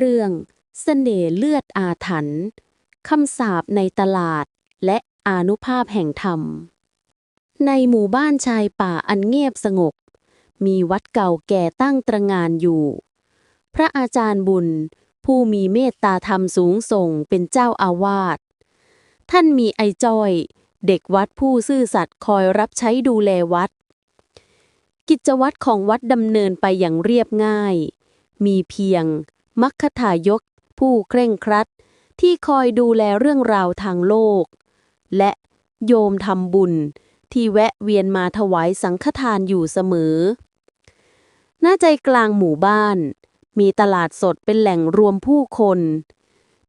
เรื่องเสน่ห์เลือดอาถรรพ์คำสาปในตลาด และอานุภาพแห่งธรรม ในหมู่บ้านชายป่าอันเงียบสงบ มีวัดเก่าแก่ตั้งตระงานอยู่ พระอาจารย์บุญ ผู้มีเมตตาธรรมสูงส่งเป็นเจ้าอาวาส ท่านมีไอจ้อย เด็กวัดผู้ซื่อสัตย์คอยรับใช้ดูแลวัด กิจวัตรของวัดดำเนินไปอย่างเรียบง่าย มีเพียง มัคคทายก ผู้เคร่งครัด ที่คอยดูแลเรื่องราวทางโลก และโยมทำบุญ ที่แวะเวียนมาถวายสังฆทานอยู่เสมอ หน้าใจกลางหมู่บ้าน มีตลาดสดเป็นแหล่งรวมผู้คน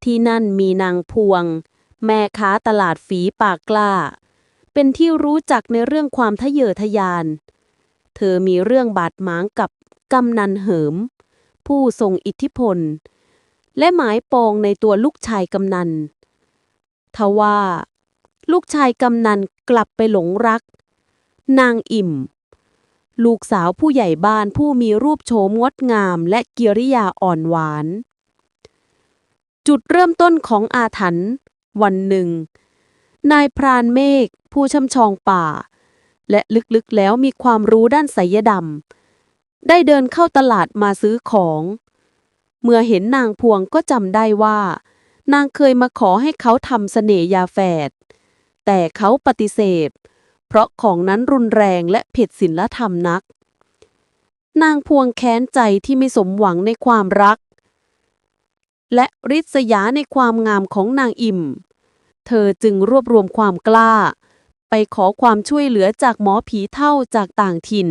ที่นั่นมีนางพวง แม่ค้าตลาดฝีปากกล้า เป็นที่รู้จักในเรื่องความทะเยอทะยาน เธอมีเรื่องบาดหมางกับกำนันเหิม ผู้ทรงอิทธิพล และหมายปองในตัวลูกชายกำนันทว่า ลูกชายกำนันกลับไปหลงรัก นางอิ่ม ลูกสาวผู้ใหญ่บ้านผู้มีรูปโฉมงดงามและกิริยาอ่อนหวาน จุดเริ่มต้นของอาถรรพ์วันหนึ่ง นายพรานเมฆผู้ช่ำชองป่า และลึกๆแล้วมีความรู้ด้านไสยดำ ได้เดินเข้าตลาดมาซื้อของ เมื่อเห็นนางพวงก็จำได้ว่า นางเคยมาขอให้เขาทำเสน่ยาแฝด แต่เขาปฏิเสธ เพราะของนั้นรุนแรงและผิดศีลธรรมนัก นางพวงแค้นใจที่ไม่สมหวังในความรัก และริษยาในความงามของนางอิ่ม เธอจึงรวบรวมความกล้า ไปขอความช่วยเหลือจากหมอผีเท่าจากต่างถิ่น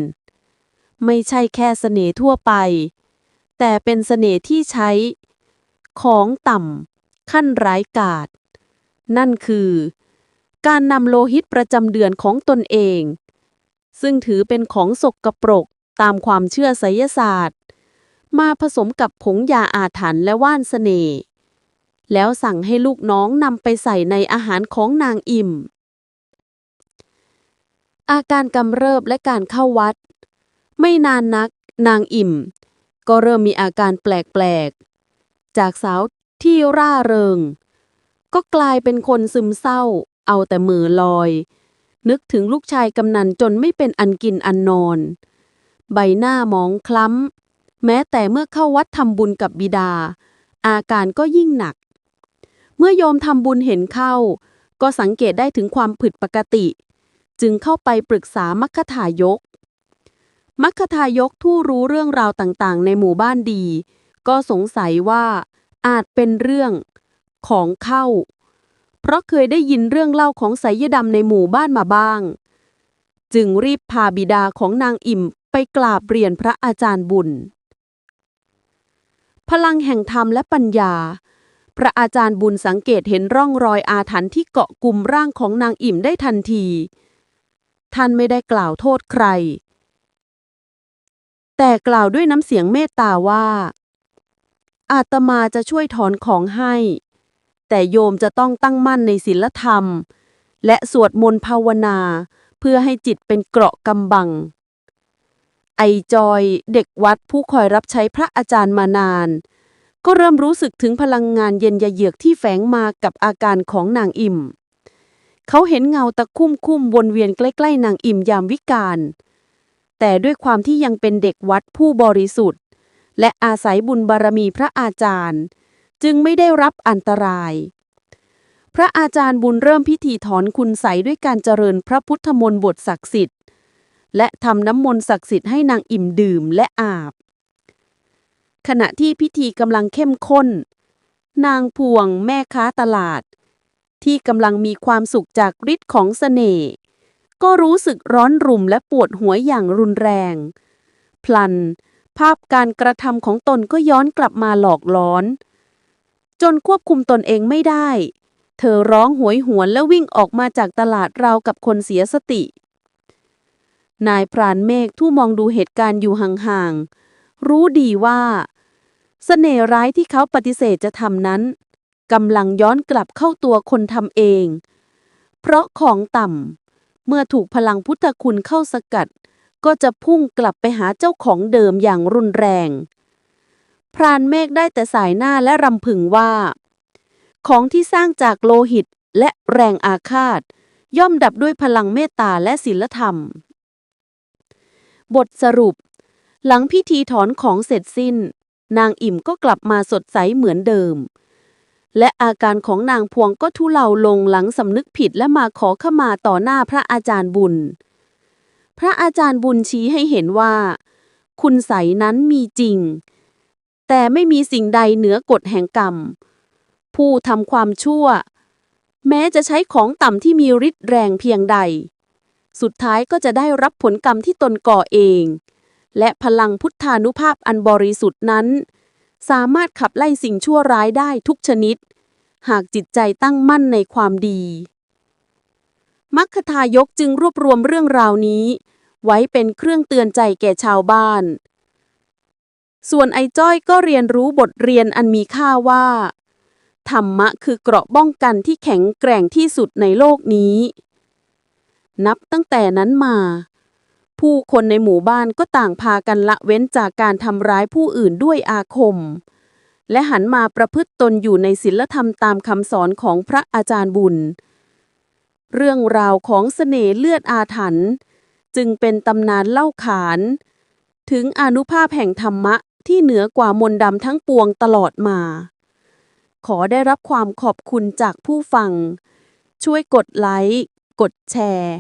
ไม่ใช่แค่เสน่ห์ทั่วไป แต่เป็นเสน่ห์ที่ใช้ ของต่ำขั้นร้ายกาจนั่นคือ การนำโลหิตประจำเดือนของตนเอง ซึ่งถือเป็นของสกปรกตามความเชื่อไสยศาสตร์ มาผสมกับผงยาอาถรรพ์และว่านเสน่ห์แล้วสั่งให้ลูกน้องนำไปใส่ในอาหารของนางอิ่ม อาการกำเริบและการเข้าวัด ไม่นานนัก นางอิ่ม ก็เริ่มมีอาการแปลกๆ จากสาวที่ร่าเริง ก็กลายเป็นคนซึมเศร้า เอาแต่มือลอย นึกถึงลูกชายกำนันจนไม่เป็นอันกินอันนอน ใบหน้ามองคล้ำ แม้แต่เมื่อเข้าวัดทำบุญกับบิดา อาการก็ยิ่งหนัก เมื่อโยมทำบุญเห็นเข้า ก็สังเกตได้ถึงความผิดปกติ จึงเข้าไปปรึกษามัคคทายก มัคคทายกผู้รู้เรื่องราวต่างๆ ในหมู่บ้านดี ก็สงสัยว่าอาจเป็นเรื่องของเข้า เพราะเคยได้ยินเรื่องเล่าของไสยดำในหมู่บ้านมาบ้าง จึงรีบพาบิดาของนางอิ่มไปกราบเรียนพระอาจารย์บุญ พลังแห่งธรรมและปัญญา พระอาจารย์บุญสังเกตเห็นร่องรอยอาถรรพ์ที่เกาะกลุ่มร่างของนางอิ่มได้ทันที ท่านไม่ได้กล่าวโทษใคร แต่กล่าวด้วยน้ำเสียงเมตตาว่า อาตมาจะช่วยถอนของให้ แต่โยมจะต้องตั้งมั่นในศีลธรรม และสวดมนต์ภาวนา เพื่อให้จิตเป็นเกราะกำบัง ไอจอยเด็กวัดผู้คอยรับใช้พระอาจารย์มานาน ก็เริ่มรู้สึกถึงพลังงานเย็นยะเยือกที่แฝงมากับอาการของนางอิ่ม เขาเห็นเงาตะคุ่มคุ่มวนเวียนใกล้ๆนางอิ่มยามวิกาล แต่ด้วยความที่ยังเป็นเด็กวัดผู้บริสุทธิ์ และอาศัยบุญบารมีพระอาจารย์ จึงไม่ได้รับอันตราย พระอาจารย์บุญเริ่มพิธีถอนคุณใสด้วยการเจริญพระพุทธมนต์บทศักดิ์สิทธิ์ และทำน้ำมนต์ศักดิ์สิทธิ์ให้นางอิ่มดื่มและอาบ ขณะที่พิธีกำลังเข้มข้น นางพวงแม่ค้าตลาด ที่กำลังมีความสุขจากฤทธิ์ของเสน่ห์ ก็รู้สึกร้อนรุ่มและปวดหัวอย่างรุนแรง พลัน ภาพการกระทำของตนก็ย้อนกลับมาหลอกล้อน จนควบคุมตนเองไม่ได้ เธอร้องโหวยหวนและวิ่งออกมาจากตลาดราวกับคนเสียสติ นายพรานเมฆทู่มองดูเหตุการณ์อยู่ห่างๆ รู้ดีว่าเสน่ห์ร้ายที่เขาปฏิเสธจะทำนั้นกำลังย้อนกลับเข้าตัวคนทำเอง เพราะของต่ำ เมื่อถูกพลังพุทธคุณเข้าสกัด ก็จะพุ่งกลับไปหาเจ้าของเดิมอย่างรุนแรง พรานเมฆได้แต่สายหน้าและรำพึงว่า ของที่สร้างจากโลหิตและแรงอาฆาต ย่อมดับด้วยพลังเมตตาและศีลธรรม บทสรุป หลังพิธีถอนของเสร็จสิ้น นางอิ่มก็กลับมาสดใสเหมือนเดิม และอาการของนางพวงก็ทุเลาลงหลังสำนึกผิดและมาขอขมาต่อหน้าพระอาจารย์บุญ พระอาจารย์บุญชี้ให้เห็นว่า คุณใสนั้นมีจริง แต่ไม่มีสิ่งใดเหนือกฎแห่งกรรม ผู้ทำความชั่ว แม้จะใช้ของต่ำที่มีฤทธิ์แรงเพียงใด สุดท้ายก็จะได้รับผลกรรมที่ตนก่อเอง และพลังพุทธานุภาพอันบริสุทธิ์นั้น สามารถขับไล่สิ่งชั่วร้ายได้ทุกชนิด หากจิตใจตั้งมั่นในความดี มัคคทายกจึงรวบรวมเรื่องราวนี้ ไว้เป็นเครื่องเตือนใจแก่ชาวบ้าน ส่วนไอ้จ้อยก็เรียนรู้บทเรียนอันมีค่าว่า ธรรมะคือเกราะป้องกันที่แข็งแกร่งที่สุดในโลกนี้ นับตั้งแต่นั้นมา ผู้คนในหมู่บ้านก็ต่างพากันละเว้นจากการทำร้ายผู้อื่นด้วยอาคม และหันมาประพฤติตนอยู่ในศีลธรรมตามคำสอนของพระอาจารย์บุญ เรื่องราวของเสน่ห์เลือดอาถรรพ์จึงเป็นตำนานเล่าขาน ถึงอนุภาพแห่งธรรมะที่เหนือกว่ามนต์ดำทั้งปวงตลอดมา ขอได้รับความขอบคุณจากผู้ฟัง ช่วยกดไลค์ กดแชร์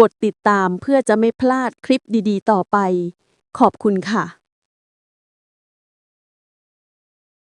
กดติดตามเพื่อจะไม่พลาดคลิปดีๆ ต่อไป ขอบคุณค่ะ